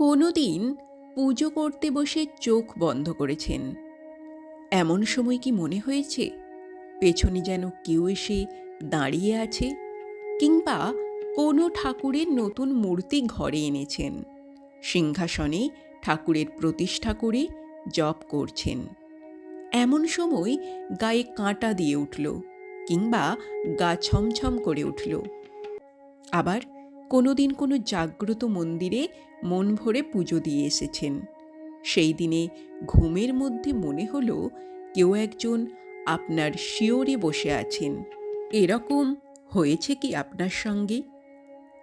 কোনো দিন পুজো করতে বসে চোখ বন্ধ করেছেন। এমন সময় কি মনে হয়েছে, পেছনে যেন কেউ এসে দাঁড়িয়ে আছে কিংবা কোনো ঠাকুরের নতুন মূর্তি ঘরে এনেছেন, সিংহাসনে ঠাকুরের প্রতিষ্ঠা করে জপ করছেন। এমন সময় গায়ে কাঁটা দিয়ে উঠল কিংবা গা ছমছম করে উঠল। আবার কোনো দিন কোনো জাগ্রত মন্দিরে মন ভরে পুজো দিয়ে এসেছেন। সেই দিনে ঘুমের মধ্যে মনে হলো কেউ একজন আপনার শিওরে বসে আছেন। এরকম হয়েছে কি আপনার সঙ্গে?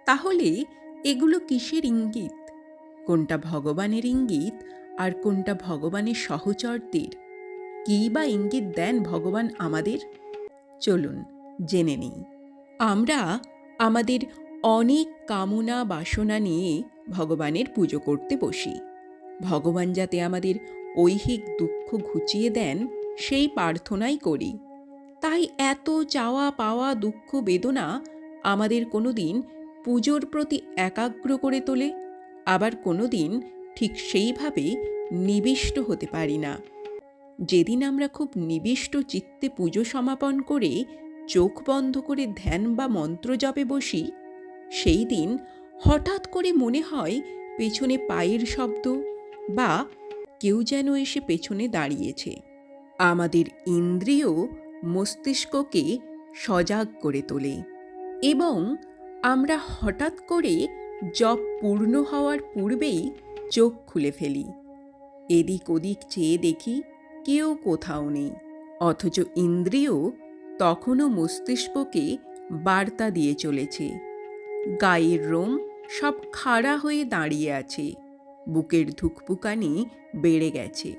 তাহলে এগুলো কিসের ইঙ্গিত? কোনটা ভগবানের ইঙ্গিত আর কোনটা ভগবানের সহচরদের? কী বা ইঙ্গিত দেন ভগবান আমাদের? চলুন, জেনে নিই। আমরা আমাদের অনেক কামনা বাসনা নিয়ে ভগবানের পুজো করতে বসি। ভগবান যাতে আমাদের ঐহিক দুঃখ ঘুচিয়ে দেন, সেই প্রার্থনাই করি। তাই এত চাওয়া পাওয়া দুঃখ বেদনা আমাদের কোনো দিন পুজোর প্রতি একাগ্র করে তোলে, আবার কোনো দিন ঠিক সেইভাবে নিবিষ্ট হতে পারি না। যেদিন আমরা খুব নিবিষ্ট চিত্তে পুজো সমাপন করে চোখ বন্ধ করে ধ্যান বা মন্ত্র জপে বসি সেই দিন হঠাৎ করে মনে হয় পেছনে পায়ের শব্দ বা কেউ যেন এসে পেছনে দাঁড়িয়েছে। আমাদের ইন্দ্রিয় মস্তিষ্ককে সজাগ করে তোলে এবং আমরা হঠাৎ করে জপ পূর্ণ হওয়ার পূর্বেই চোখ খুলে ফেলি। এদিক ওদিক চেয়ে দেখি কেউ কোথাও নেই, অথচ ইন্দ্রিয় তখনও মস্তিষ্ককে বার্তা দিয়ে চলেছে। গায়ের রোম সব খাড়া হয়ে দাঁড়িয়ে আছে। বুকের ধুকপুকানি বেড়ে গেছে।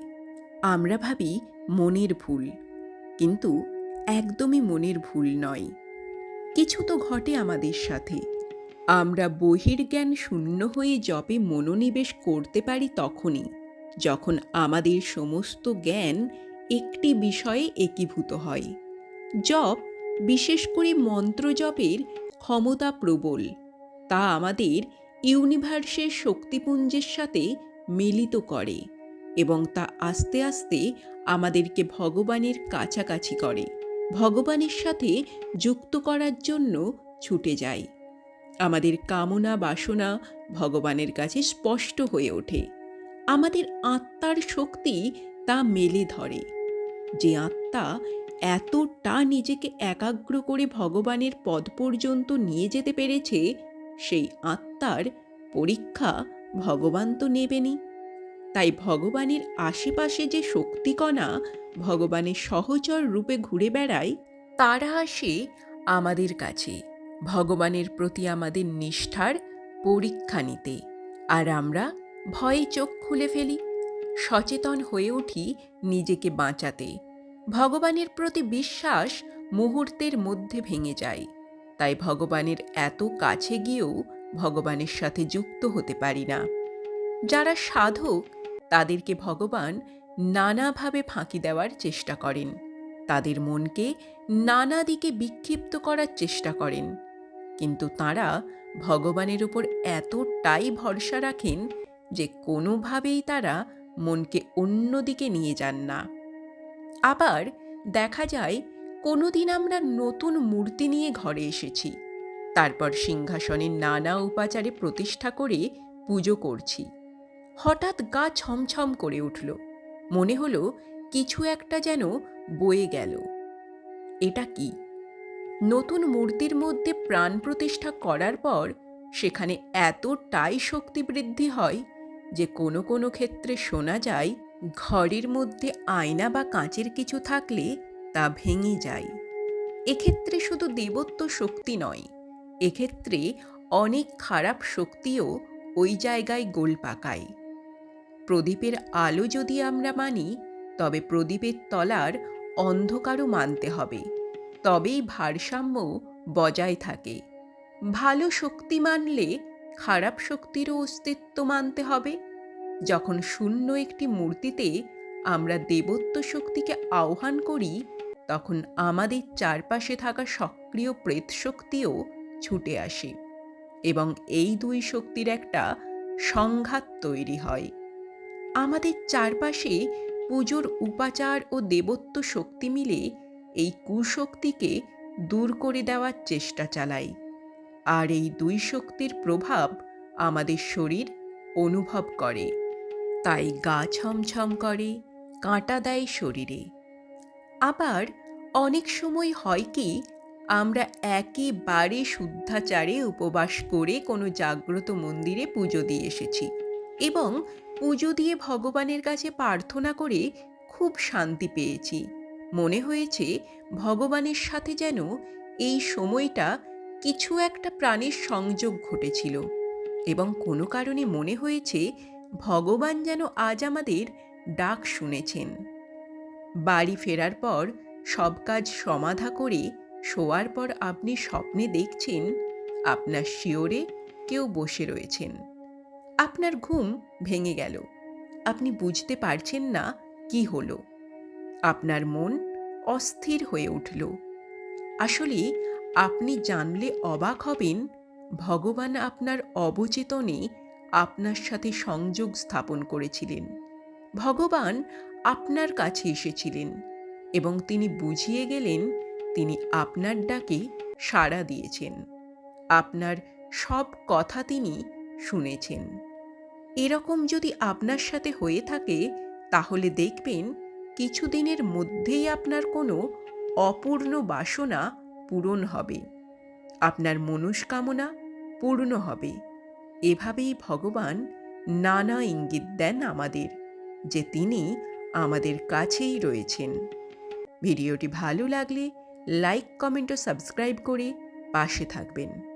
আমরা ভাবি মনের ভুল, কিন্তু একদমই মনের ভুল নয়। কিছু তো ঘটে আমাদের সাথে। আমরা বহির্জ্ঞান শূন্য হয়ে জপে মনোনিবেশ করতে পারি তখনই, যখন আমাদের সমস্ত জ্ঞান একটি বিষয়ে একীভূত হয়। জপ, বিশেষ করে মন্ত্র জপের ক্ষমতা প্রবল। তা আমাদের ইউনিভার্সের শক্তিপুঞ্জের সাথে মিলিত করে এবং তা আস্তে আস্তে আমাদেরকে ভগবানের কাছাকাছি করে। ভগবানের সাথে যুক্ত করার জন্য ছুটে যায় আমাদের কামনা বাসনা ভগবানের কাছে স্পষ্ট হয়ে ওঠে। আমাদের আত্মার শক্তি তা মেলে ধরে। যে আত্মা এতটা নিজেকে একাগ্র করে ভগবানের পদ পর্যন্ত নিয়ে যেতে পেরেছে সেই আত্মার পরীক্ষা ভগবান তো নেবেনি তাই ভগবানের আশেপাশে যে শক্তিকণা ভগবানের সহচর রূপে ঘুরে বেড়ায়, তারা আসে আমাদের কাছে, ভগবানের প্রতি আমাদের নিষ্ঠার পরীক্ষা নিতে। আর আমরা ভয়ে চোখ খুলে ফেলি, সচেতন হয়ে উঠি নিজেকে বাঁচাতে। ভগবানের প্রতি বিশ্বাস মুহূর্তের মধ্যে ভেঙে যায়। তাই ভগবানের এত কাছে গিয়েও ভগবানের সাথে যুক্ত হতে পারি না। যারা সাধক, তাদেরকে ভগবান নানাভাবে ফাঁকি দেওয়ার চেষ্টা করেন। তাদের মনকে নানা দিকে বিক্ষিপ্ত করার চেষ্টা করেন। কিন্তু তারা ভগবানের উপর এতটাই ভরসা রাখেন যে কোনোভাবেই তারা মনকে অন্যদিকে নিয়ে যান না। আবার দেখা যায় কোনো দিন আমরা নতুন মূর্তি নিয়ে ঘরে এসেছি। তারপর সিংহাসনের নানা উপাচারে প্রতিষ্ঠা করে পুজো করছি। হঠাৎ গা ছমছম করে উঠল। মনে হলো কিছু একটা যেন বয়ে গেল। এটা কি? নতুন মূর্তির মধ্যে প্রাণ প্রতিষ্ঠা করার পর সেখানে এতটাই শক্তি বৃদ্ধি হয় যে কোনো কোনো ক্ষেত্রে শোনা যায়, ঘরের মধ্যে আয়না বা কাঁচের কিছু থাকলে তা ভেঙে যায়। এক্ষেত্রে শুধু দেবত্ব শক্তি নয়, এক্ষেত্রে অনেক খারাপ শক্তিও ওই জায়গায় গোল পাকায়। প্রদীপের আলো যদি আমরা মানি, তবে প্রদীপের তলার অন্ধকারও মানতে হবে, তবেই ভারসাম্য বজায় থাকে। ভালো শক্তি মানলে খারাপ শক্তিরও অস্তিত্ব মানতে হবে। যখন শূন্য একটি মূর্তিতে আমরা দেবত্ব শক্তিকে আহ্বান করি, তখন আমাদের চারপাশে থাকা সক্রিয় প্রেত শক্তিও ছুটে আসে এবং এই দুই শক্তির একটা সংঘাত তৈরি হয়। আমাদের চারপাশে পুজোর উপাচার ও দেবত্ব শক্তি মিলে এই কুশক্তিকে দূর করে দেওয়ার চেষ্টা চালায় আর এই দুই শক্তির প্রভাব আমাদের শরীর অনুভব করে, তাই গা ছমছম করে কাঁটা দেয় শরীরে। আবার অনেক সময় হয় কি, আমরা একেবারে শুদ্ধাচারে উপবাস করে কোনো জাগ্রত মন্দিরে পুজো দিয়ে এসেছি এবং পুজো দিয়ে ভগবানের কাছে প্রার্থনা করে খুব শান্তি পেয়েছি। মনে হয়েছে ভগবানের সাথে যেন এই সময়টা কিছু একটা প্রাণের সংযোগ ঘটেছিল এবং কোনো কারণে মনে হয়েছে ভগবান যেন আজ আমাদের ডাক শুনেছেন। বাড়ি ফেরার পর সব কাজ সমাধা করে শোয়ার পর আপনি স্বপ্নে দেখছেন, আপনার শিওরে কেউ বসে রয়েছেন। আপনার ঘুম ভেঙে গেল। আপনি বুঝতে পারছেন না কি হলো। আপনার মন অস্থির হয়ে উঠল। আসলে আপনি জানলে অবাক হবেন, ভগবান আপনার অবচেতনে আপনার সাথে সংযোগ স্থাপন করেছিলেন। ভগবান আপনার কাছে এসেছিলেন এবং তিনি বুঝিয়ে গেলেন তিনি আপনার ডাকে সাড়া দিয়েছেন। আপনার সব কথা তিনি শুনেছেন। এরকম যদি আপনার সাথে হয়ে থাকে, তাহলে দেখবেন কিছুদিনের মধ্যেই আপনার কোনো অপূর্ণ বাসনা পূরণ হবে। আপনার মনস্কামনা পূর্ণ হবে। এভাবেই ভগবান নানা ইঙ্গিত দেন আমাদের। যে তিনি আমাদের কাছেই রয়েছেন। ভিডিওটি ভালো লাগলে লাইক, কমেন্ট ও সাবস্ক্রাইব করে পাশে থাকবেন।